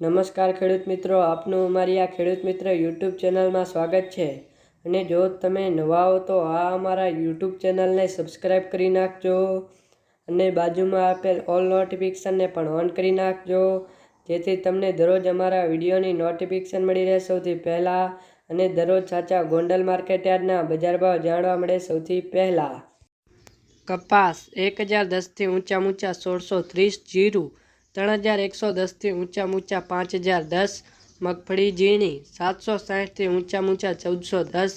નમસ્કાર ખેડૂત મિત્રો, આપનું અમારી આ ખેડૂત મિત્ર યુટ્યુબ ચેનલમાં સ્વાગત છે. અને જો તમે નવા હો તો આ અમારા યુટ્યુબ ચેનલને સબસ્ક્રાઈબ કરી નાખજો અને બાજુમાં આપેલ ઓલ નોટિફિકેશનને પણ ઓન કરી નાખજો, જેથી તમને દરરોજ અમારા વિડીયોની નોટિફિકેશન મળી રહે સૌથી પહેલાં અને દરરોજ સાચા ગોંડલ માર્કેટ યાર્ડના બજાર ભાવ જાણવા મળે સૌથી પહેલાં. કપાસ એક હજાર દસથી ઊંચા ઊંચા સોળસો ત્રીસ જીરું ત્રણ હજાર એકસો દસથી ઊંચા ઊંચા પાંચ હજાર દસ, મગફળી ઝીણી સાતસો સાહીઠથી ઊંચા ઊંચા ચૌદસો દસ,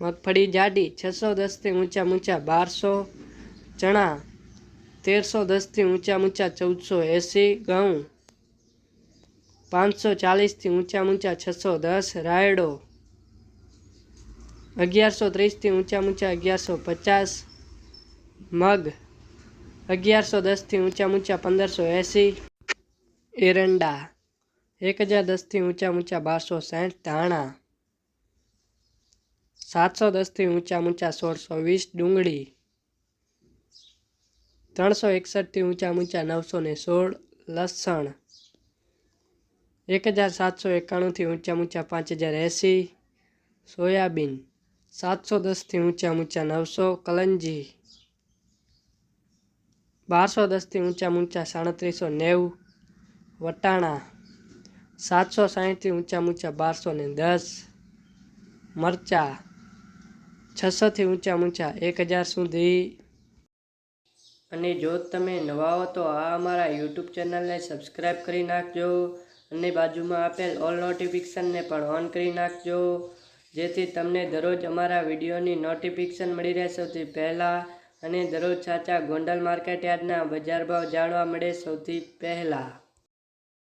મગફળી જાડી છસો દસથી ઊંચા ઊંચા બારસો, ચણા તેરસો દસથી ઊંચા ઊંચા ચૌદસો એંસી, ઘઉં પાંચસો ચાલીસથી ઊંચા ઊંચા છસો દસ, રાયડો અગિયારસો ત્રીસથી ઊંચા ઊંચા અગિયારસો પચાસ, મગ અગિયારસો દસથી ઊંચા ઊંચા પંદરસો એંસી એરંડા. એક હજાર દસથી ઊંચા ઊંચા બારસો સાઠ ધાણા. સાતસો દસથી ઊંચા ઊંચા સોળસો વીસ ડુંગળી. ત્રણસો એકસઠથી ઊંચા ઊંચા નવસો ને સોળ લસણ. એક હજાર સાતસો એકાણુંથી ઊંચા ઊંચા પાંચ હજાર એંસી સોયાબીન. સાતસો દસથી ઊંચા ઊંચા નવસો કલંજી. બારસો દસથી ઊંચા ઊંચા સાડત્રીસો નેવું વટાણા સાતસો સાહીઠથી ઊંચા ઊંચા બારસો ને દસ. મરચા છસોથી ઊંચા ઊંચા એક હજાર સુધી. અને જો તમે નવા હો તો આ અમારા યુટ્યુબ ચેનલને સબસ્ક્રાઈબ કરી નાખજો અને બાજુમાં આપેલ ઓલ નોટિફિકેશનને પણ ઓન કરી નાખજો. જેથી તમને દરરોજ અમારા વિડીયોની નોટિફિકેશન મળી રહે સૌથી પહેલાં અને દરરોજ સાચા ગોંડલ માર્કેટ યાર્ડના બજાર ભાવ જાણવા મળે સૌથી પહેલાં.